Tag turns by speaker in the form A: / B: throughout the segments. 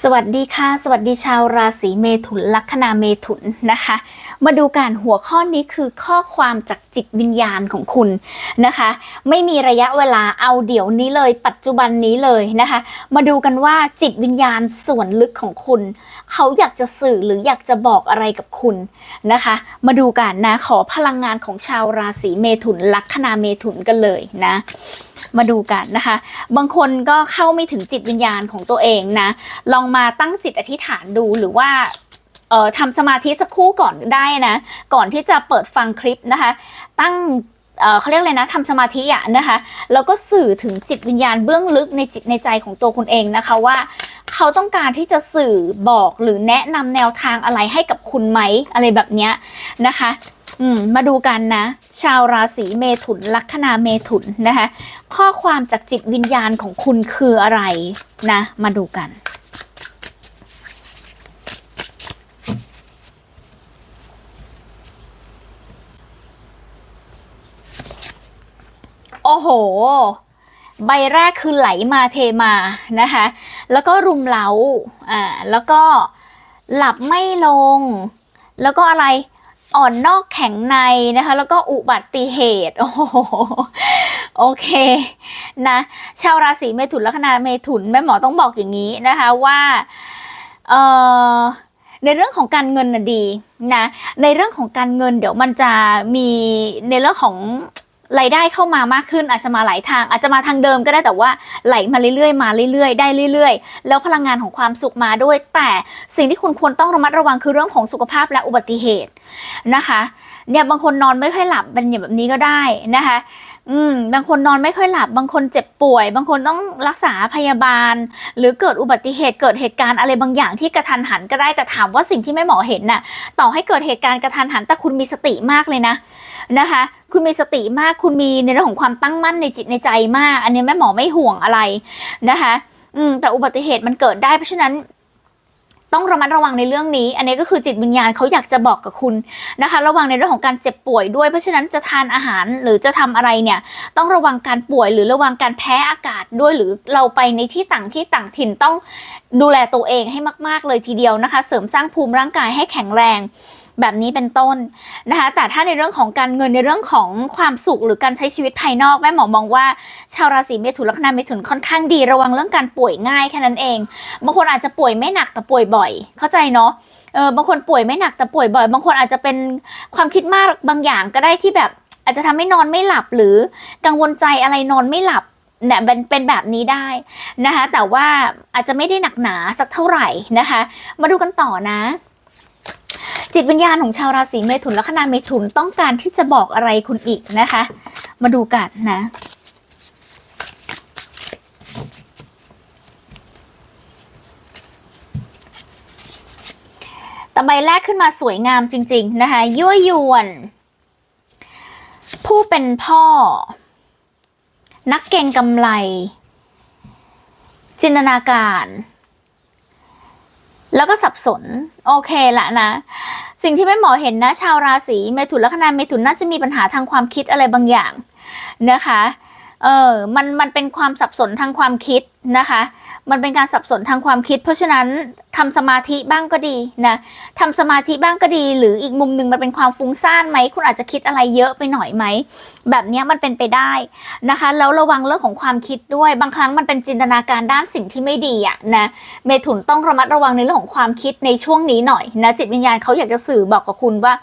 A: สวัสดีค่ะ สวัสดีชาวราศีเมถุนลัคนาเมถุนนะคะ มาดูการหัวข้อนี้คือข้อความจากจิตวิญญาณของคุณนะคะ ไม่มีระยะเวลาเอาเดี๋ยวนี้เลย ปัจจุบันนี้เลยนะคะ มาดูกันว่าจิตวิญญาณส่วนลึกของคุณ เขาอยากจะสื่อหรืออยากจะบอกอะไรกับคุณนะคะ มาดูกันนะขอพลังงานของชาวราศีเมถุนลัคนาเมถุนกันเลยนะ มาดูกันนะคะ บางคนก็เข้าไม่ถึงจิตวิญญาณของตัวเองนะ ลองมาตั้งจิตอธิษฐานดูหรือว่า เอ่อทำสมาธิสักครู่ก่อนได้นะ ก่อนที่จะเปิดฟังคลิปนะคะ ตั้งเขาเรียกอะไรนะทำสมาธิอะนะคะ แล้วก็สื่อถึงจิตวิญญาณเบื้องลึกในจิตในใจของตัวคุณเองนะคะว่าเขาต้องการที่จะสื่อบอกหรือแนะนำแนวทางอะไรให้กับคุณไหมอะไรแบบเนี้ยนะคะอืมมาดูกันนะ ชาวราศีเมถุนลัคนาเมถุนนะคะ ข้อความจากจิตวิญญาณของคุณคืออะไรนะ มาดูกัน โอ้โห ใบแรกคือไหลมาเทมานะคะ แล้วก็รุมเร้าอ่าแล้วก็หลับไม่ลง แล้วก็อะไรอ่อนนอกแข็งในนะคะ แล้วก็อุบัติเหตุ โอ้โหโอเคนะชาวราศีเมถุนลัคนาเมถุนแม่หมอต้องบอกอย่างนี้นะคะว่าเอ่อในเรื่องของการเงินน่ะดีนะในเรื่องของการเงินเดี๋ยวมันจะมีในเรื่องของ รายได้เข้ามามากขึ้นอาจจะมาหลายทาง อาจจะมาทางเดิมก็ได้แต่ว่าไหลมาเรื่อยๆมาเรื่อยๆ ได้เรื่อย ๆ แล้วพลังงานของความสุขมาด้วย แต่สิ่งที่คุณควรต้องระมัดระวังคือเรื่องของสุขภาพและอุบัติเหตุนะคะ เนี่ยบางคนนอนไม่ค่อยหลับเป็นอย่างแบบนี้ก็ได้นะคะ อืมบางคนนอนไม่ค่อยหลับบางคนเจ็บป่วย บางคนต้องรักษาพยาบาล หรือเกิดอุบัติเหตุเกิดเหตุการณ์อะไรบางอย่างที่กระทันหันก็ได้แต่ถามว่าสิ่งที่แม่หมอเห็นน่ะ ต่อให้เกิดเหตุการณ์กระทันหันแต่คุณมีสติมากเลยนะนะคะ คุณมีสติมากคุณมีในเรื่องของความตั้งมั่นในจิตในใจมาก อันนี้แม่หมอไม่ห่วงอะไรนะคะ อืมแต่อุบัติเหตุมันเกิดได้เพราะฉะนั้น ต้องระมัดระวังในเรื่องนี้ อันนี้ก็คือจิตวิญญาณเขาอยากจะบอกกับคุณนะคะ ระวังในเรื่องของการเจ็บป่วยด้วย เพราะฉะนั้นจะทานอาหารหรือจะทำอะไรเนี่ยต้องระวังการป่วยหรือระวังการแพ้อากาศด้วยหรือเราไปในที่ต่างที่ต่างถิ่นต้องดูแลตัวเองให้มาก ๆ เลยทีเดียวนะคะ เสริมสร้างภูมิร่างกายให้แข็งแรง แบบนี้เป็นต้นนะคะแต่ถ้าในเรื่องของการเงินในเรื่องของความสุขหรือการใช้ชีวิตภายนอกแม่หมอมองว่า ชาวราศีเมถุนลัคนาเมถุนค่อนข้างดีระวังเรื่องการป่วยง่ายแค่นั้นเองบางคนอาจจะป่วยไม่หนักแต่ป่วยบ่อย เข้าใจเนาะเออบางคนป่วยไม่หนักแต่ป่วยบ่อย บางคนอาจจะเป็นความคิดมากบางอย่างก็ได้ที่แบบ อาจจะทำให้นอนไม่หลับหรือกังวลใจอะไรนอนไม่หลับเนี่ยเป็นเป็นแบบนี้ได้นะคะแต่ว่าอาจจะไม่ได้หนักหนาสักเท่าไหร่นะคะ มาดูกันต่อนะ จิตวิญญาณของชาวราศีเมถุนและคนาเมถุนต้องการที่จะบอกอะไรคุณอีกนะคะ มาดูกันนะแต่ใบแรกขึ้นมาสวยงามจริง ๆ นะคะ ยั่วยวน ผู้เป็นพ่อ นักเก่งกำไร จินตนาการ แล้วก็สับสน โอเคละนะ สิ่งที่แม่หมอเห็นนะ ชาวราศีเมถุนและคณาเมถุนน่าจะมีปัญหาทางความคิดอะไรบางอย่างนะคะ เออมันมันเป็นความสับสนทางความคิดนะคะ มันเป็นการสับสนทางความคิด เพราะฉะนั้นทำสมาธิบ้างก็ดีนะทำสมาธิบ้างก็ดี หรืออีกมุมหนึ่งมันเป็นความฟุ้งซ่านไหม คุณอาจจะคิดอะไรเยอะไปหน่อยไหม แบบนี้มันเป็นไปได้นะคะ แล้วระวังเรื่องของความคิดด้วย บางครั้งมันเป็นจินตนาการด้านสิ่งที่ไม่ดีอะนะ เมถุนต้องระมัดระวังในเรื่องของความคิดในช่วงนี้หน่อยนะ จิตวิญญาณเขาอยากจะสื่อบอกกับคุณว่า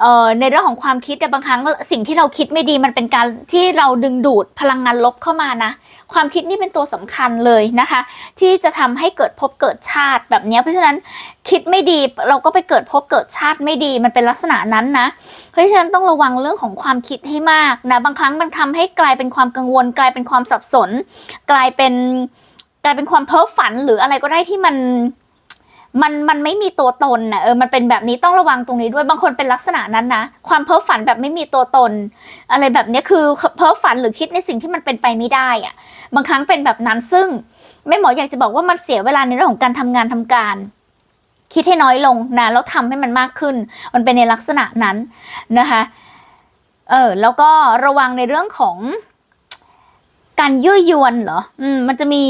A: เอ่อในเรื่องของความคิดแต่บางครั้งสิ่งที่เราคิดไม่ดีมันเป็นการที่เราดึงดูดพลังงานลบเข้ามานะ ความคิดนี่เป็นตัวสำคัญเลยนะคะ ที่จะทำให้เกิดภพเกิดชาติแบบเนี้ยเพราะฉะนั้นคิดไม่ดีเราก็ไปเกิดภพเกิดชาติไม่ดีมันเป็นลักษณะนั้นนะ เพราะฉะนั้นต้องระวังเรื่องของความคิดให้มากนะบางครั้งมันทำให้กลายเป็นความกังวล กลายเป็นความสับสน กลายเป็นกลายเป็นความเพ้อฝันหรืออะไรก็ได้ที่มัน มันมันไม่มีตัวตนนะเออมันเป็นแบบนี้ต้องระวังตรงนี้ด้วยบางคนเป็นลักษณะนั้นนะความเพ้อฝันแบบไม่มีตัวตน อะไรแบบนี้คือเพ้อฝันหรือคิดในสิ่งที่มันเป็นไปไม่ได้อะบางครั้งเป็นแบบนั้นซึ่งแม่หมออยากจะบอกว่ามันเสียเวลาในเรื่องของการทำงานทำการคิดให้น้อยลงนะแล้วทำให้มันมากขึ้น มันเป็นในลักษณะนั้นนะคะเออแล้วก็ระวังในเรื่องของการยั่วยวนเหรออืมมันจะมี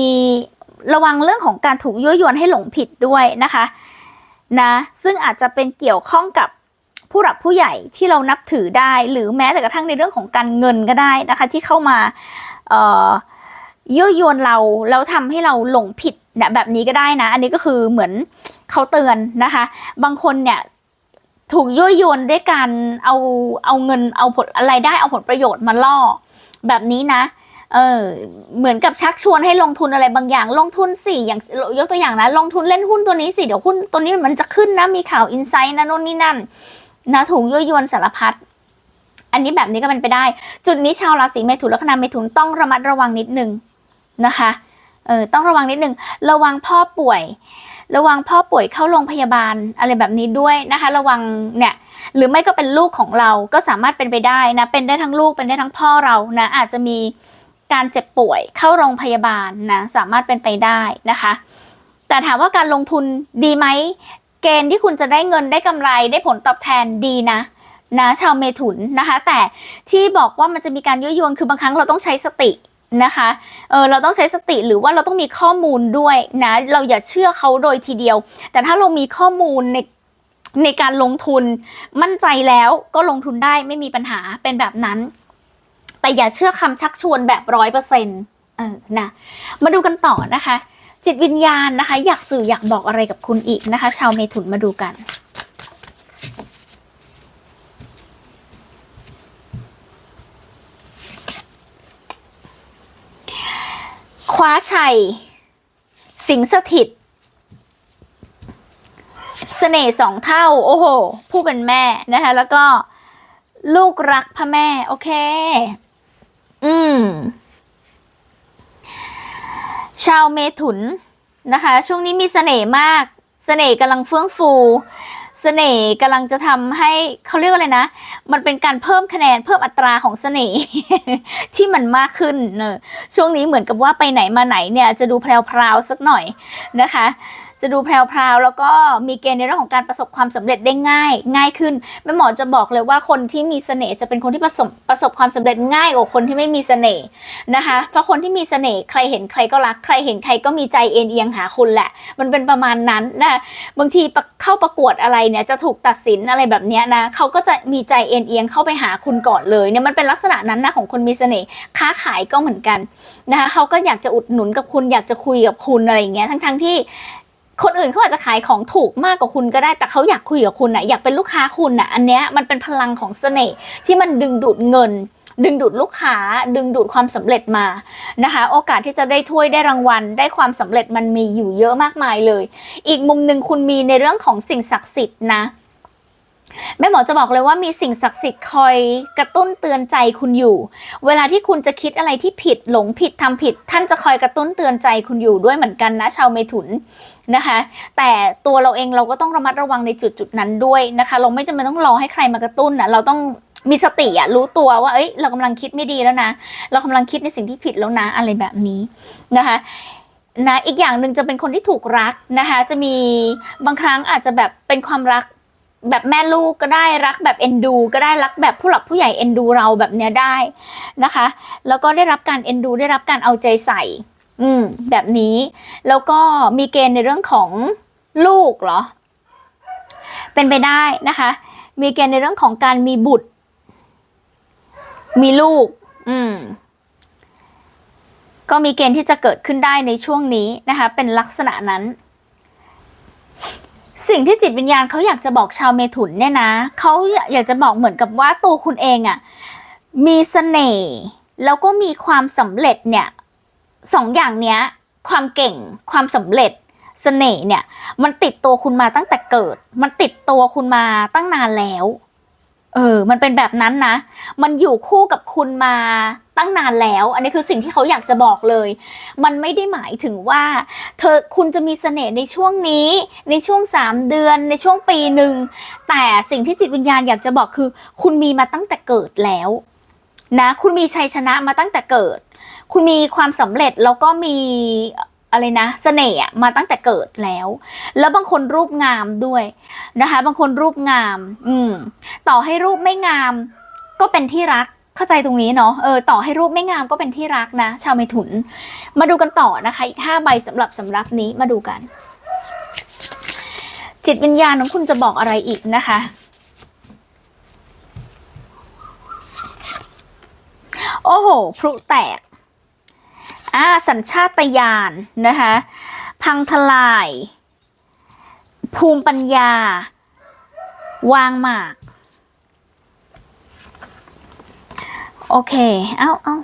A: ระวังเรื่องของการถูกยั่วยวนให้หลงผิดด้วยนะคะนะซึ่งอาจจะเป็นเกี่ยวข้องกับผู้หลักผู้ใหญ่ที่เรานับถือได้ หรือแม้แต่กระทั่งในเรื่องของการเงินก็ได้นะคะ ที่เข้ามาเอ่อยั่วยวนเราแล้วทำให้เราหลงผิดเนี่ยแบบนี้ก็ได้นะ อันนี้ก็คือเหมือนเขาเตือนนะคะ บางคนเนี่ยถูกยั่วยวนด้วยการเอาเอาเงินเอาผลอะไรได้เอาผลประโยชน์มาล่อ แบบนี้นะ เออเหมือนกับชักชวนให้ลงทุนอะไรบางอย่าง ลงทุนสิอย่างยกตัวอย่างนะ ลงทุนเล่นหุ้นตัวนี้สิ เดี๋ยวหุ้นตัวนี้มันจะขึ้นนะ มีข่าวอินไซต์นะโน่นนี่นั่นนะถุงยั่วยวนสารพัดอันนี้แบบนี้ก็เป็นไปได้ จุดนี้ชาวราศีเมถุนและคณะเมถุนต้องระมัดระวังนิดนึงนะคะเออต้องระวังนิดนึงระวังพ่อป่วย ระวังพ่อป่วยเข้าโรงพยาบาลอะไรแบบนี้ด้วยนะคะ ระวังเนี่ยหรือไม่ก็เป็นลูกของเราก็สามารถเป็นไปได้นะเป็นได้ทั้งลูกเป็นได้ทั้งพ่อเรานะอาจจะมี การเจ็บป่วยเข้าโรงพยาบาลนะสามารถเป็นไปได้นะคะ แต่ถามว่าการลงทุนดีไหมเกณฑ์ที่คุณจะได้เงินได้กำไรได้ผลตอบแทนดีนะนะชาวเมถุนนะคะ แต่ที่บอกว่ามันจะมีการยั่วยวนคือบางครั้งเราต้องใช้สตินะคะ เออเราต้องใช้สติหรือว่าเราต้องมีข้อมูลด้วยนะ เราอย่าเชื่อเขาโดยทีเดียว แต่ถ้าเรามีข้อมูลในในการลงทุนมั่นใจแล้วก็ลงทุนได้ไม่มีปัญหาเป็นแบบนั้น แต่อย่าเชื่อคำชักชวนแบบร้อยเปอร์เซ็นต์เออนะมาดูกันต่อนะคะ จิตวิญญาณนะคะ อยากสื่ออยากบอกอะไรกับคุณอีกนะคะ ชาวเมถุนมาดูกันคว้าชัย สิงสถิตเสน่ห์สองเท่า โอ้โห ผู้เป็นแม่นะคะ แล้วก็ลูกรักพระแม่ โอเค อืม ชาวเมถุนนะคะ ช่วงนี้มีเสน่ห์มาก เสน่ห์กำลังเฟื่องฟู เสน่ห์กำลังจะทำให้เขาเรียกว่าอะไรนะ มันเป็นการเพิ่มคะแนนเพิ่มอัตราของเสน่ห์ที่มันมากขึ้นเนอะช่วงนี้เหมือนกับว่าไปไหนมาไหนเนี่ย จะดูแพรวๆสักหน่อยนะคะ จะดูแพรวๆแล้วก็มีเกณฑ์ในเรื่องของการประสบความสำเร็จได้ง่าย ง่ายขึ้นแม่หมอจะบอกเลยว่าคนที่มีเสน่ห์จะเป็นคนที่ประสบประสบความสำเร็จง่ายกว่าคนที่ไม่มีเสน่ห์นะคะ เพราะคนที่มีเสน่ห์ใครเห็นใครก็รักใครเห็นใครก็มีใจเอ็นเอียงหาคุณแหละ มันเป็นประมาณนั้นนะบางทีเข้าประกวดอะไรเนี่ยจะถูกตัดสินอะไรแบบนี้นะเขาก็จะมีใจเอ็นเอียงเข้าไปหาคุณก่อนเลยเนี่ยมันเป็นลักษณะนั้นนะของคนมีเสน่ห์ค้าขายก็เหมือนกันนะคะเขาก็อยากจะอุดหนุนกับคุณอยากจะคุยกับคุณอะไรอย่างเงี้ยทั้งๆที่ คนอื่นเขาอาจจะขายของถูกมากกว่าคุณก็ได้ แต่เขาอยากคุยกับคุณนะอยากเป็นลูกค้าคุณนะอันเนี้ยมันเป็นพลังของเสน่ห์ที่มันดึงดูดเงิน ดึงดูดลูกค้า ดึงดูดความสำเร็จมานะคะ โอกาสที่จะได้ถ้วยได้รางวัล ได้ความสำเร็จมันมีอยู่เยอะมากมายเลย อีกมุมหนึ่งคุณมีในเรื่องของสิ่งศักดิ์สิทธิ์นะ แม่หมอจะบอกเลยว่ามีสิ่งศักดิ์สิทธิ์คอยกระตุ้นเตือนใจคุณอยู่ เวลาที่คุณจะคิดอะไรที่ผิดหลงผิดทำผิด ท่านจะคอยกระตุ้นเตือนใจคุณอยู่ด้วยเหมือนกันนะชาวเมถุนนะคะ แต่ตัวเราเองเราก็ต้องระมัดระวังในจุดจุดนั้นด้วยนะคะ เราไม่จำเป็นต้องรอให้ใครมากระตุ้นนะเราต้องมีสติอะรู้ตัวว่าเอ้ยเรากำลังคิดไม่ดีแล้วนะ เรากำลังคิดในสิ่งที่ผิดแล้วนะอะไรแบบนี้นะคะนะอีกอย่างหนึ่งจะเป็นคนที่ถูกรักนะคะ จะมีบางครั้งอาจจะแบบเป็นความรัก แบบแม่ลูกก็ได้รักแบบเอ็นดู ก็ได้รักแบบผู้หลักผู้ใหญ่เอ็นดูเราแบบเนี้ยได้นะคะ แล้วก็ได้รับการเอ็นดูได้รับการเอาใจใส่ อืม แบบนี้ แล้วก็มีเกณฑ์ในเรื่องของลูกเหรอ เป็นไปได้นะคะ มีเกณฑ์ในเรื่องของการมีบุตร มีลูก อืมก็มีเกณฑ์ที่จะเกิดขึ้นได้ในช่วงนี้นะคะ เป็นลักษณะนั้น สิ่งที่จิตวิญญาณเขาอยากจะบอกชาวเมถุนเนี่ยนะเขาอยากจะบอกเหมือนกับว่าตัวคุณเองอะ่ะมีเสน่ห์แล้วก็มีความสำเร็จเนี่ยสองอย่างเนี้ยความเก่งความสำเร็จเสน่ห์เนี่ย มันติดตัวคุณมาตั้งแต่เกิด มันติดตัวคุณมาตั้งนานแล้ว ออ มันเป็นแบบนั้นนะ มันอยู่คู่กับคุณมาตั้งนานแล้ว อันนี้คือสิ่งที่เขาอยากจะบอกเลย มันไม่ได้หมายถึงว่า เธอคุณจะมีเสน่ห์ในช่วงนี้ ในช่วง 3 เดือน ในช่วงปีหนึ่ง แต่สิ่งที่จิตวิญญาณอยากจะบอกคือ คุณมีมาตั้งแต่เกิดแล้วนะ คุณมีชัยชนะมาตั้งแต่เกิด คุณมีความสำเร็จแล้วก็มี อะไรนะเสน่ห์มาตั้งแต่เกิดแล้ว แล้วบางคนรูปงามด้วยนะคะ บางคนรูปงาม อืม ต่อให้รูปไม่งาม ก็เป็นที่รักเข้าใจตรงนี้เนาะเออต่อให้รูปไม่งามก็เป็นที่รักนะ ชาวเมถุน มาดูกันต่อนะคะ อีกห้าใบสำหรับสำรับนี้มาดูกัน จิตวิญญาณของคุณจะบอกอะไรอีกนะคะโอ้โหพลุแตก อ่าสัญชาตญาณนะคะพังทลาย ภูมิปัญญา วางหมาก โอเค เอาเอา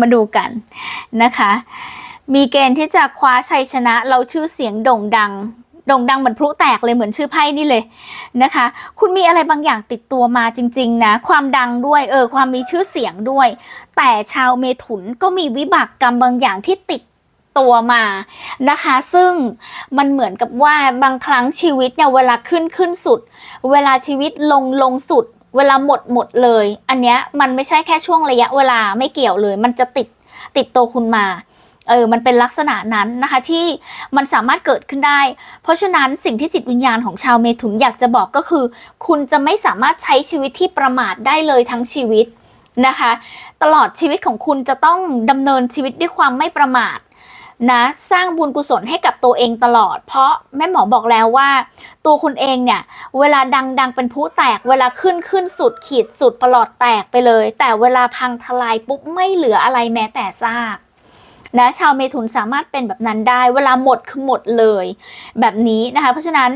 A: มาดูกันนะคะ มีเกณฑ์ที่จะคว้าชัยชนะ เราชื่อเสียงโด่งดัง โด่งดังเหมือนพลุแตกเลยเหมือนชื่อไพ่นี่เลยนะคะ คุณมีอะไรบางอย่างติดตัวมาจริง ๆ นะ ความดังด้วยเออความมีชื่อเสียงด้วย แต่ชาวเมถุนก็มีวิบากกรรมบางอย่างที่ติดตัวมานะคะ ซึ่งมันเหมือนกับว่าบางครั้งชีวิตเนี่ยเวลาขึ้นขึ้นสุด เวลาชีวิตลงลงสุด เวลาหมดหมดเลย อันเนี้ยมันไม่ใช่แค่ช่วงระยะเวลาไม่เกี่ยวเลย มันจะติดติดตัวคุณมา เออมันเป็นลักษณะนั้นนะคะที่มันสามารถเกิดขึ้นได้ เพราะฉะนั้นสิ่งที่จิตวิญญาณของชาวเมถุนอยากจะบอกก็คือ คุณจะไม่สามารถใช้ชีวิตที่ประมาทได้เลยทั้งชีวิตนะคะ ตลอดชีวิตของคุณจะต้องดำเนินชีวิตด้วยความไม่ประมาทนะสร้างบุญกุศลให้กับตัวเองตลอด เพราะแม่หมอบอกแล้วว่า ตัวคุณเองเนี่ยเวลาดังดังเป็นผู้แตก เวลาขึ้นขึ้นสุดขีดสุดประหลอดแตกไปเลย แต่เวลาพังทลายปุ๊บไม่เหลืออะไรแม้แต่ซาก นะชาวเมถุนสามารถเป็นแบบนั้นได้ เวลาหมดคือหมดเลย แบบนี้นะคะ เพราะฉะนั้น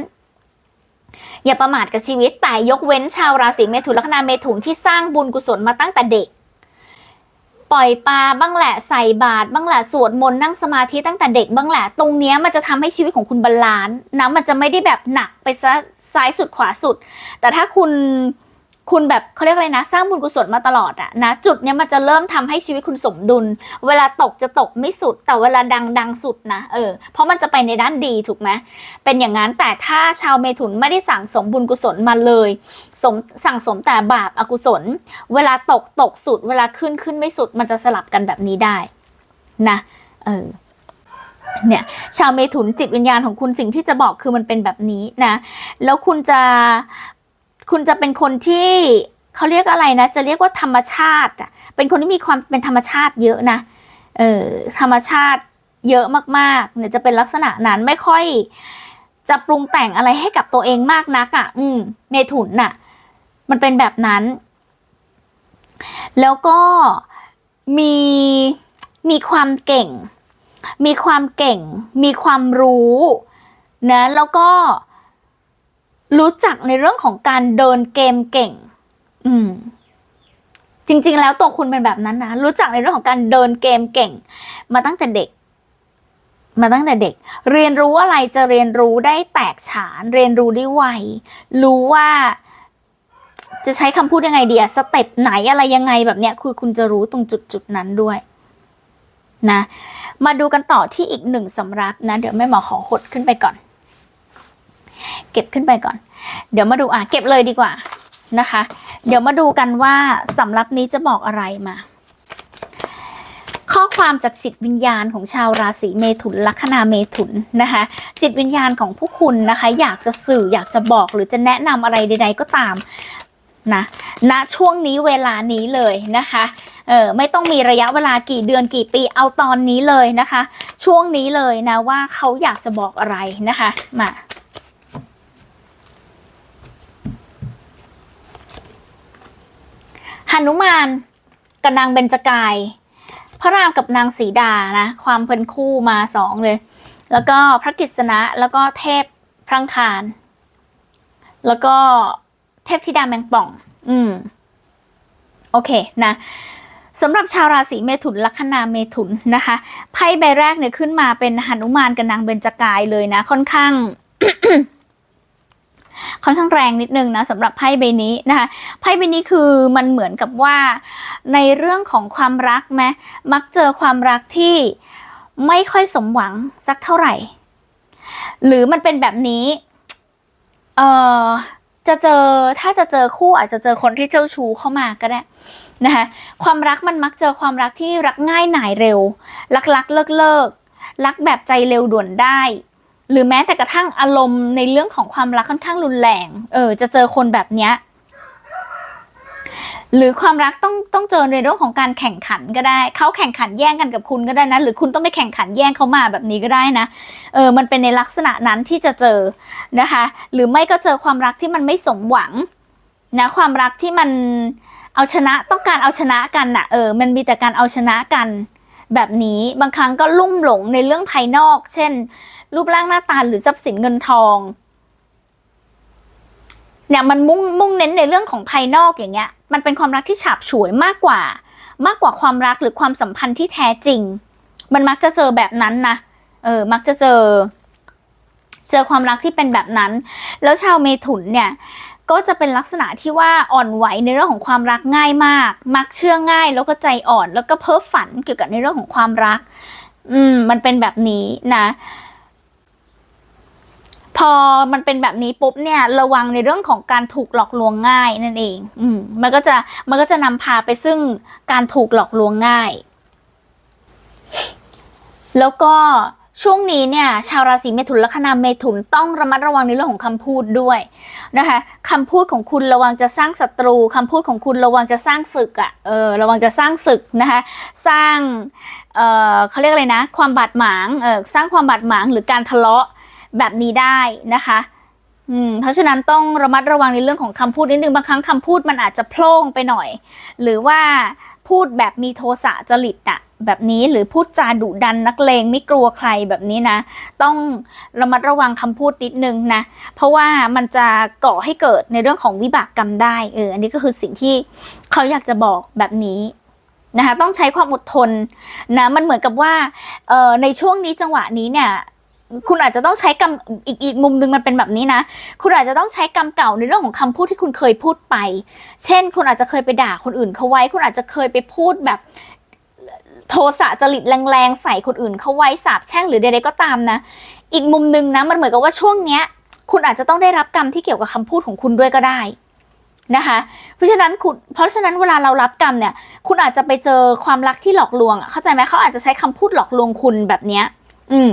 A: อย่าประมาทกับชีวิตแต่ยกเว้นชาวราศีเมถุนลัคนาเมถุนที่สร้างบุญกุศลมาตั้งแต่เด็ก ปล่อยปลาบ้างแหละใส่บาตรบ้างแหละสวดมนต์นั่งสมาธิตั้งแต่เด็กบ้างแหละตรงเนี้ยมันจะทำให้ชีวิตของคุณบาลานซ์นะมันจะไม่ได้แบบหนักไปซะซ้ายสุดขวาสุด แต่ถ้าคุณ คุณแบบเขาเรียกอะไรนะ สร้างบุญกุศลมาตลอดอะนะจุดเนี้ยมันจะเริ่มทำให้ชีวิตคุณสมดุล เวลาตกจะตกไม่สุด แต่เวลาดังดังสุดนะเออเพราะมันจะไปในด้านดีถูกไหมเป็นอย่างนั้นแต่ถ้าชาวเมถุนไม่ได้สั่งสมบุญกุศลมาเลยสมสั่งสมแต่บาปอกุศล เวลาตกตกสุด เวลาขึ้นขึ้นไม่สุด มันจะสลับกันแบบนี้ได้นะเออเนี่ยชาวเมถุนจิตวิญญาณของคุณสิ่งที่จะบอกคือมันเป็นแบบนี้นะ แล้วคุณจะ คุณจะเป็นคนที่เขาเรียกอะไรนะ จะเรียกว่าธรรมชาติเป็นคนที่มีความเป็นธรรมชาติเยอะนะเออธรรมชาติเยอะมากๆ เนี่ยจะเป็นลักษณะนั้นไม่ค่อยจะปรุงแต่งอะไรให้กับตัวเองมากนักอะ อืม เมถุนน่ะ มันเป็นแบบนั้น แล้วก็มีมีความเก่ง มีความเก่ง มีความรู้นะ แล้วก็ รู้จักในเรื่องของการเดินเกมเก่ง อืม จริง ๆ แล้วตัวคุณเป็นแบบนั้นนะ รู้จักในเรื่องของการเดินเกมเก่ง มาตั้งแต่เด็ก มาตั้งแต่เด็ก เรียนรู้อะไรจะเรียนรู้ได้แตกฉาน เรียนรู้ได้ไว รู้ว่าจะใช้คำพูดยังไงเดียสเต็ปไหนอะไรยังไงแบบเนี้ยคือคุณจะรู้ตรงจุดจุดๆนั้นด้วยนะ มาดูกันต่อที่อีกหนึ่งสำรับนะ เดี๋ยวแม่หมอขอหดขึ้นไปก่อน เก็บขึ้นไปก่อน เดี๋ยวมาดูอะเก็บเลยดีกว่านะคะ เดี๋ยวมาดูกันว่าสำรับนี้จะบอกอะไรมา ข้อความจากจิตวิญญาณของชาวราศีเมถุนลัคนาเมถุนนะคะ จิตวิญญาณของผู้คุณนะคะ อยากจะสื่ออยากจะบอกหรือจะแนะนำอะไรใด ๆ ก็ตามนะณช่วงนี้เวลานี้เลยนะคะเออไม่ต้องมีระยะเวลากี่เดือนกี่ปีเอาตอนนี้เลยนะคะ ช่วงนี้เลยนะว่าเขาอยากจะบอกอะไรนะคะมา หนุมานกับนางเบญจกาย พระรามกับนางสีดานะ ความเป็นคู่มาสองเลย แล้วก็พระกฤษณะแล้วก็เทพพรังคาร แล้วก็เทพธิดาแมงป่อง อืม โอเคนะสำหรับชาวราศีเมถุนลัคนาเมถุนนะคะไพ่ใบแรกเนี่ยขึ้นมาเป็นหนุมานกับนางเบญจกายเลยนะ ค่อนข้าง ค่อนข้างแรงนิดนึงนะสำหรับไพ่ใบนี้นะคะไพ่ใบนี้คือมันเหมือนกับว่าในเรื่องของความรักไหมมักเจอความรักที่ไม่ค่อยสมหวังสักเท่าไหร่ หรือมันเป็นแบบนี้เอ่อจะเจอถ้าจะเจอคู่อาจจะเจอคนที่เจ้าชู้เข้ามาก็ได้นะคะความรักมันมักเจอความรักที่รักง่ายหน่ายเร็ว รักรักเลิกเลิกรักแบบใจเร็วด่วนได้ หรือแม้แต่กระทั่งอารมณ์ในเรื่องของความรักค่อนข้างรุนแรง เออ จะเจอคนแบบเนี้ยหรือความรักต้องต้องเจอในเรื่องของการแข่งขันก็ได้เขาแข่งขันแย่งกันกับคุณก็ได้นะ หรือคุณต้องไปแข่งขันแย่งเขามาแบบนี้ก็ได้นะเออมันเป็นในลักษณะนั้นที่จะเจอนะคะ หรือไม่ก็เจอความรักที่มันไม่สมหวังนะความรักที่มันเอาชนะต้องการเอาชนะกันน่ะเออมันมีแต่การเอาชนะกันแบบนี้บางครั้งก็ลุ่มหลงในเรื่องภายนอก เช่น รูปร่างหน้าตาหรือทรัพย์สินเงินทอง เนี่ยมันมุ่งมุ่งเน้นในเรื่องของภายนอกอย่างเงี้ย มันเป็นความรักที่ฉาบฉวยมากกว่า มากกว่าความรักหรือความสัมพันธ์ที่แท้จริง มันมักจะเจอแบบนั้นนะเออมักจะเจอ เจอความรักที่เป็นแบบนั้น แล้วชาวเมถุนเนี่ยก็จะเป็นลักษณะที่ว่าอ่อนไหวในเรื่องของความรักง่ายมาก มักเชื่อง่ายแล้วก็ใจอ่อน แล้วก็เพ้อฝันเกี่ยวกับในเรื่องของความรัก อืม มันเป็นแบบนี้นะ พอมันเป็นแบบนี้ปุ๊บเนี่ยระวังในเรื่องของการถูกหลอกลวงง่ายนั่นเอง อืมมันก็จะมันก็จะนำพาไปซึ่งการถูกหลอกลวงง่าย แล้วก็ช่วงนี้เนี่ยชาวราศีเมถุนและคณาเมถุนต้องระมัดระวังในเรื่องของคำพูดด้วยนะคะคำพูดของคุณระวังจะสร้างศัตรูคำพูดของคุณระวังจะสร้างศึกอะ่ะเออระวังจะสร้างศึกนะคะสร้างเออเขาเรียกอะไรนะ ความบาดหมางเออสร้างความบาดหมางหรือการทะเลาะ แบบนี้ได้นะคะอืมเพราะฉะนั้นต้องระมัดระวังในเรื่องของคำพูดนิดนึงบางครั้งคำพูดมันอาจจะโพล่งไปหน่อย หรือว่าพูดแบบมีโทสะจริตอะแบบนี้หรือพูดจาดุดันนักเลงไม่กลัวใครแบบนี้นะ ต้องระมัดระวังคำพูดนิดนึงนะ เพราะว่ามันจะก่อให้เกิดในเรื่องของวิบากกรรมได้เอออันนี้ก็คือสิ่งที่เขาอยากจะบอกแบบนี้นะคะต้องใช้ความอดทนนะมันเหมือนกับว่าออในช่วงนี้จังหวะนี้เนี่ย คุณอาจจะต้องใช้กรรมอีกอีกมุมหนึงมันเป็นแบบนี้นะ คุณอาจจะต้องใช้กรรมเก่าในเรื่องของคำพูดที่คุณเคยพูดไป เช่น คุณอาจจะเคยไปด่าคนอื่นเขาไว้ คุณอาจจะเคยไปพูดแบบโทสะจริตแรงๆใส่คนอื่นเขาไว้สาบแช่งหรือใดๆก็ตามนะ อีกมุมหนึงนะมันเหมือนกับว่าช่วงเนี้ย คุณอาจจะต้องได้รับกรรมที่เกี่ยวกับคำพูดของคุณด้วยก็ได้นะคะเพราะฉะนั้นคุณเพราะฉะนั้นเวลาเรารับกรรมเนี่ย คุณอาจจะไปเจอความรักที่หลอกลวงอะเข้าใจไหมเขาอาจจะใช้คำพูดหลอกลวงคุณแบบเนี้ย อืม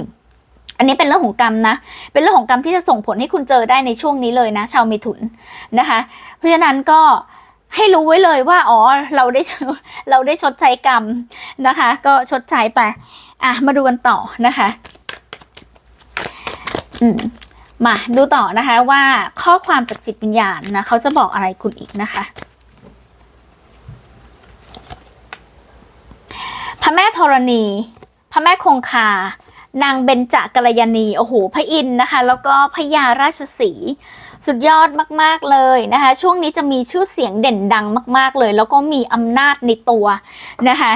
A: อันนี้เป็นเรื่องของกรรมนะ เป็นเรื่องของกรรมที่จะส่งผลให้คุณเจอได้ในช่วงนี้เลยนะ ชาวเมถุนนะคะ เพราะฉะนั้นก็ให้รู้ไว้เลยว่าอ๋อเราได้เราได้ชดใช้กรรมนะคะ ก็ชดใช้ไปอะมาดูกันต่อนะคะอืมมาดูต่อนะคะว่าข้อความจากจิตวิญญาณนะเขาจะบอกอะไรคุณอีกนะคะพระแม่ธรณี พระแม่คงคา นางเบญจกัลยาณีโอ้โหพระอินทร์นะคะ แล้วก็พญาราชสีสุดยอดมากๆเลยนะคะ ช่วงนี้จะมีชื่อเสียงเด่นดังมาก ๆเลย แล้วก็มีอำนาจในตัวนะคะ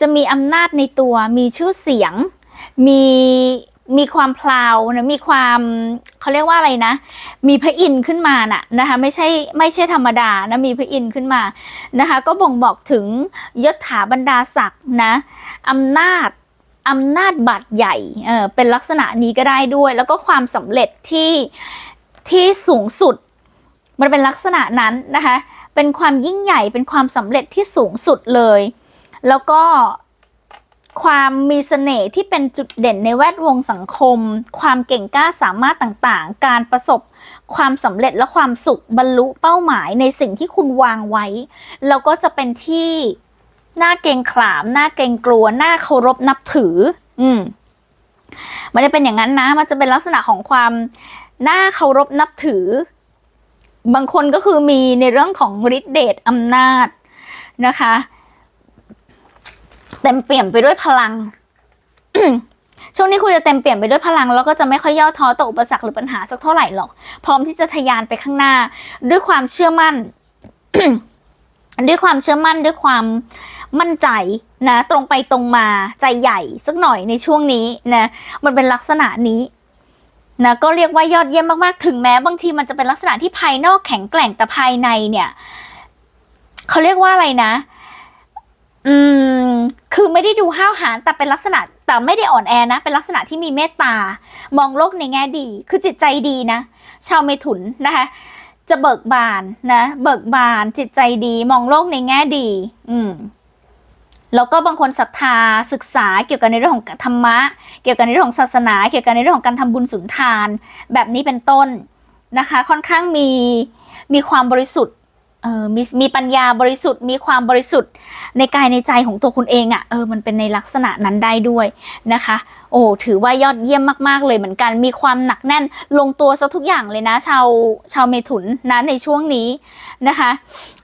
A: จะมีอำนาจในตัวมีชื่อเสียงมีมีความพลาวนะมีความเขาเรียกว่าอะไรนะ มีพระอินทร์ขึ้นมาน่ะนะคะไม่ใช่ไม่ใช่ธรรมดานะมีพระอินทร์ขึ้นมานะคะ ก็บ่งบอกถึงยศถาบรรดาศักดิ์นะอำนาจ อำนาจบัตรใหญ่เออเป็นลักษณะนี้ก็ได้ด้วย แล้วก็ความสำเร็จที่ที่สูงสุด มันเป็นลักษณะนั้นนะคะ เป็นความยิ่งใหญ่เป็นความสำเร็จที่สูงสุดเลย แล้วก็ความมีเสน่ห์ที่เป็นจุดเด่นในแวดวงสังคม ความเก่งกล้าสามารถต่างๆ การประสบความสำเร็จและความสุขบรรลุเป้าหมายในสิ่งที่คุณวางไว้ แล้วก็จะเป็นที่ หน่าเกรงขาม หน่าเกรงกลัว หน่าเคารพนับถือ อืม มันจะเป็นอย่างนั้นนะ มันจะเป็นลักษณะของความหน่าเคารพนับถือ บางคนก็คือมีในเรื่องของฤทธิเดชอำนาจนะคะเต็มเปี่ยมไปด้วยพลัง ช่วงนี้คุณจะเต็มเปี่ยมไปด้วยพลัง แล้วก็จะไม่ค่อยย่อท้อต่ออุปสรรคหรือปัญหาสักเท่าไหร่หรอก พร้อมที่จะทะยานไปข้างหน้า ด้วยความเชื่อมั่น ด้วยความเชื่อมั่นด้วยความ มั่นใจนะตรงไปตรงมาใจใหญ่สักหน่อยในช่วงนี้นะมันเป็นลักษณะนี้นะก็เรียกว่ายอดเยี่ยมมากๆ ถึงแม้บางทีมันจะเป็นลักษณะที่ภายนอกแข็งแกร่งแต่ภายในเนี่ยเขาเรียกว่าอะไรนะ อืม คือไม่ได้ดูห้าวหาญแต่เป็นลักษณะ แต่ไม่ได้อ่อนแอนะ เป็นลักษณะที่มีเมตตา มองโลกในแง่ดี คือจิตใจดีนะ ชาวเมถุนนะคะ จะเบิกบานนะ เบิกบานจิตใจดี มองโลกในแง่ดี อืม แล้วก็บางคนศรัทธาศึกษาเกี่ยวกับในเรื่องของธรรมะ เกี่ยวกับในเรื่องของศาสนา เกี่ยวกับในเรื่องของการทำบุญสุนทาน แบบนี้เป็นต้นนะคะ ค่อนข้างมีมีความบริสุทธิ์ เออมีมีปัญญาบริสุทธิ์มีความบริสุทธิ์ในกายในใจของตัวคุณเองอะ่ะเออมันเป็นในลักษณะนั้นได้ด้วยนะคะ โอ้ถือว่ายอดเยี่ยมมากๆเลยเหมือนกัน มีความหนักแน่นลงตัวซะทุกอย่างเลยนะ ชาวชาวเมถุนนะในช่วงนี้นะคะ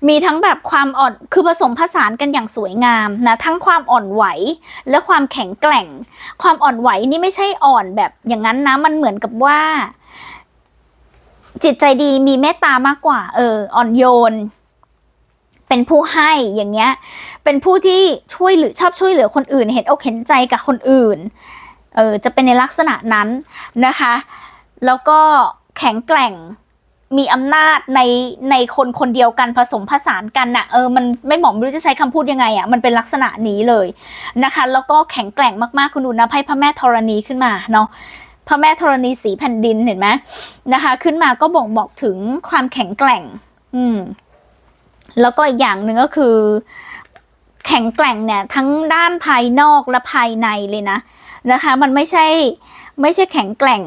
A: มีทั้งแบบความอ่อนคือผสมผสานกันอย่างสวยงามนะทั้งความอ่อนไหวและความแข็งแกร่ง ความอ่อนไหวนี่ไม่ใช่อ่อนแบบอย่างนั้นนะมันเหมือนกับว่า จิตใจดีมีเมตตามากกว่า เอออ่อนโยน เป็นผู้ให้อย่างเงี้ย เป็นผู้ที่ช่วยหรือชอบช่วยเหลือคนอื่น เห็นอกเห็นใจกับคนอื่น เออจะเป็นในลักษณะนั้นนะคะ แล้วก็แข็งแกร่งมีอำนาจในในคนคนเดียวกันผสมผสานกันน่ะเออมันไม่หมอมไม่รู้จะใช้คำพูดยังไงอะมันเป็นลักษณะนี้เลยนะคะ แล้วก็แข็งแกร่งมากๆคุณดูนะไพ่พระแม่ธรณีขึ้นมาเนาะ พระแม่ธรณีสีแผ่นดินเห็นไหมนะคะ ขึ้นมาก็บ่งบอกถึงความแข็งแกร่ง อืม แล้วก็อีกอย่างหนึ่งก็คือ แข็งแกร่งเนี่ย ทั้งด้านภายนอกและภายในเลยนะนะคะ มันไม่ใช่ ไม่ใช่แข็งแกร่ง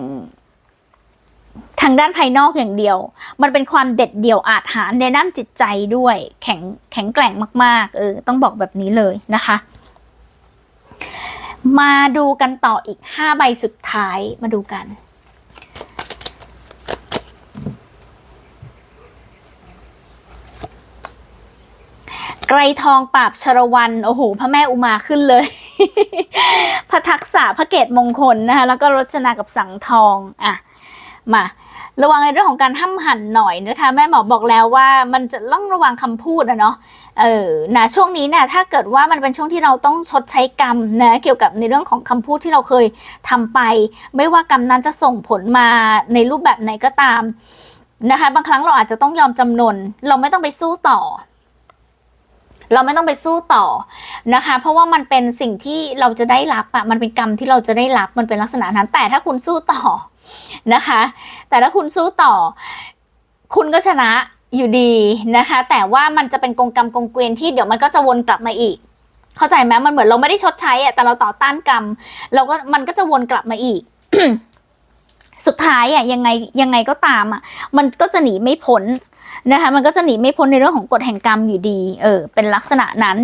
A: ทางด้านภายนอกอย่างเดียว มันเป็นความเด็ดเดี่ยวอาจหารในด้านจิตใจด้วย แข็งแข็งแกร่งมาก ๆ เออ ต้องบอกแบบนี้เลยนะคะ มาดูกันต่ออีกห้าใบสุดท้ายมาดูกัน ไกรทองปราบชรวัน โอ้โห พระแม่อุมาขึ้นเลย พระทักษะพระเกตมงคลนะคะ แล้วก็รจนากับสังทอง อะ มา ระวังในเรื่องของการห้ำหั่นหน่อยนะคะ แม่หมอบอกแล้วว่ามันจะต้องระวังคำพูดนะเนาะเออนะช่วงนี้เนี่ยถ้าเกิดว่ามันเป็นช่วงที่เราต้องชดใช้กรรมนะเกี่ยวกับในเรื่องของคำพูดที่เราเคยทำไป ไม่ว่ากรรมนั้นจะส่งผลมาในรูปแบบไหนก็ตามนะคะ บางครั้งเราอาจจะต้องยอมจำนน เราไม่ต้องไปสู้ต่อ เราไม่ต้องไปสู้ต่อนะคะ เพราะว่ามันเป็นสิ่งที่เราจะได้รับอะมันเป็นกรรมที่เราจะได้รับมันเป็นลักษณะนั้น แต่ถ้าคุณสู้ต่อนะคะ แต่ถ้าคุณสู้ต่อ คุณก็ชนะอยู่ดีนะคะ แต่ว่ามันจะเป็นกงกรรมกงเกวียนที่เดี๋ยวมันก็จะวนกลับมาอีก เข้าใจไหมมันเหมือนเราไม่ได้ชดใช้อะแต่เราต่อต้านกรรม เราก็มันก็จะวนกลับมาอีกสุดท้ายอะยังไงยังไงก็ตามอะมันก็จะหนีไม่พ้น นะคะมันก็จะหนีไม่พ้นในเรื่องของกฎแห่งกรรมอยู่ดีเออเป็นลักษณะนั้น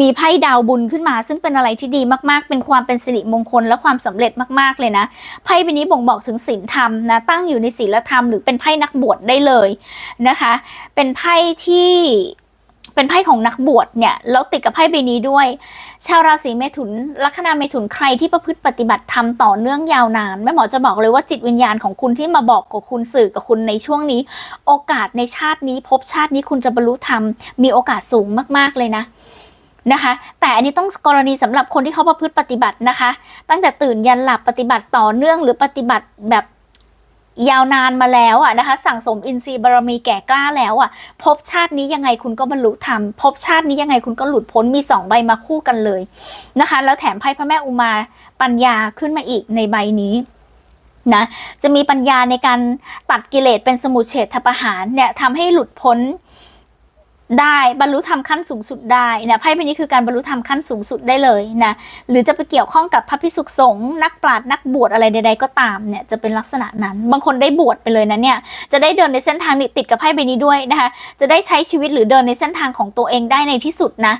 A: มีไพ่ดาวบุญขึ้นมา ซึ่งเป็นอะไรที่ดีมากๆ เป็นความเป็นสิริมงคลและความสำเร็จมากๆเลยนะไพ่ใบนี้บ่งบอกถึงศีลธรรมนะตั้งอยู่ในศีลธรรมหรือเป็นไพ่นักบวชได้เลยนะคะ เป็นไพ่ที่ เป็นไพ่ของนักบวชเนี่ยแล้วติดกับไพ่ใบนี้ด้วย ชาวราศีเมถุนลัคนาเมถุนใครที่ประพฤติปฏิบัติธรรมต่อเนื่องยาวนานแม่หมอจะบอกเลยว่าจิตวิญญาณของคุณที่มาบอกกับคุณสื่อกับคุณในช่วงนี้ โอกาสในชาตินี้พบชาตินี้คุณจะบรรลุธรรม มีโอกาสสูงมากๆเลยนะนะคะแต่อันนี้ต้องกรณีสำหรับคนที่เขาประพฤติปฏิบัตินะคะ ตั้งแต่ตื่นยันหลับปฏิบัติต่อเนื่องหรือปฏิบัติแบบ ยาวนานมาแล้วอะนะคะ สั่งสมอินทรีย์บารมีแก่กล้าแล้วอะพบชาตินี้ยังไงคุณก็บรรลุธรรมพบชาตินี้ยังไงคุณก็หลุดพ้นมีสองใบมาคู่กันเลยนะคะ แล้วแถมไพ่พระแม่อุมาปัญญาขึ้นมาอีกในใบนี้นะจะมีปัญญาในการตัดกิเลสเป็นสมุทเฉทประหารเนี่ยทำให้หลุดพ้น ได้บรรลุธรรมขั้นสูงสุดได้นะไพ่ใบนี้คือการบรรลุธรรมขั้นสูงสุดได้เลยนะหรือจะไปเกี่ยวข้องกับพระพิสุขสงฆ์นักปราชญ์นักบวชอะไรใด ๆ ก็ตามเนี่ยจะเป็นลักษณะนั้น บางคนได้บวชไปเลยนะเนี่ยจะได้เดินในเส้นทางนี้ติดกับไพ่ใบนี้ด้วยนะคะจะได้ใช้ชีวิตหรือเดินในเส้นทางของตัวเองได้ในที่สุดนะ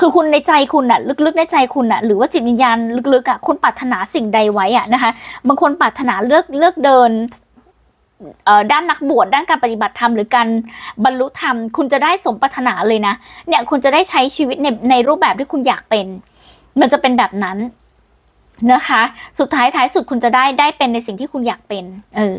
A: คือคุณในใจคุณน่ะลึกๆในใจคุณน่ะหรือว่าจิตวิญญาณลึกๆอะคุณปรารถนาสิ่งใดไว้อะนะคะบางคนปรารถนาเลือกเลือกเดิน ด้านนักบวชด้านการปฏิบัติธรรมหรือการบรรลุธรรม คุณจะได้สมปรารถนาเลยนะเนี่ยคุณจะได้ใช้ชีวิตในในรูปแบบที่คุณอยากเป็น มันจะเป็นแบบนั้นนะคะ สุดท้ายท้ายสุดคุณจะได้ได้เป็นในสิ่งที่คุณอยากเป็น เออ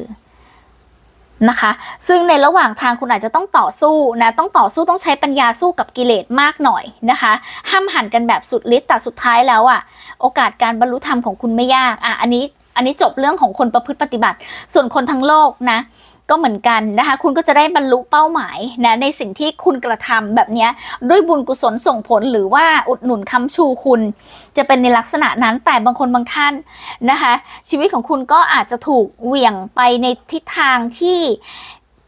A: นะคะ ซึ่งในระหว่างทางคุณอาจจะต้องต่อสู้นะ ต้องต่อสู้ต้องใช้ปัญญาสู้กับกิเลสมากหน่อยนะคะ ห้ามหันกันแบบสุดฤทธิ์แต่สุดท้ายแล้วอะ่ะ โอกาสการบรรลุธรรมของคุณไม่ยาก อะ อันนี้ อันนี้จบเรื่องของคนประพฤติปฏิบัติ ส่วนคนทั้งโลกนะ ก็เหมือนกันนะคะ คุณก็จะได้บรรลุเป้าหมายนะในสิ่งที่คุณกระทำแบบนี้ด้วยบุญกุศลส่งผลหรือว่าอุดหนุนค้ำชูคุณ จะเป็นในลักษณะนั้นแต่บางคนบางท่านนะคะ ชีวิตของคุณก็อาจจะถูกเหวี่ยงไปในทิศทางที่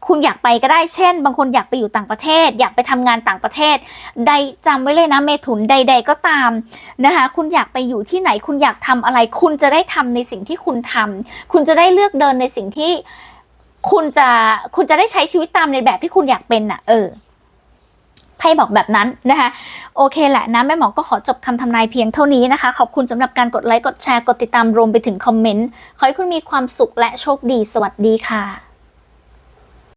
A: คุณอยากไปก็ได้เช่น บางคนอยากไปอยู่ต่างประเทศ อยากไปทำงานต่างประเทศ ใดจำไว้เลยนะเมถุนใด ๆ ก็ตามนะคะคุณอยากไปอยู่ที่ไหนคุณอยากทำอะไร คุณจะได้ทำในสิ่งที่คุณทำคุณจะได้เลือกเดินในสิ่งที่คุณจะคุณจะได้ใช้ชีวิตตามในแบบที่คุณอยากเป็นน่ะ เออไพ่บอกแบบนั้นนะคะโอเคแหละนะแม่หมอก็ขอจบคำทำนายเพียงเท่านี้นะคะ ขอบคุณสำหรับการกดไลค์กดแชร์กดติดตามรวมไปถึงคอมเมนต์ ขอให้คุณมีความสุขและโชคดี สวัสดีค่ะ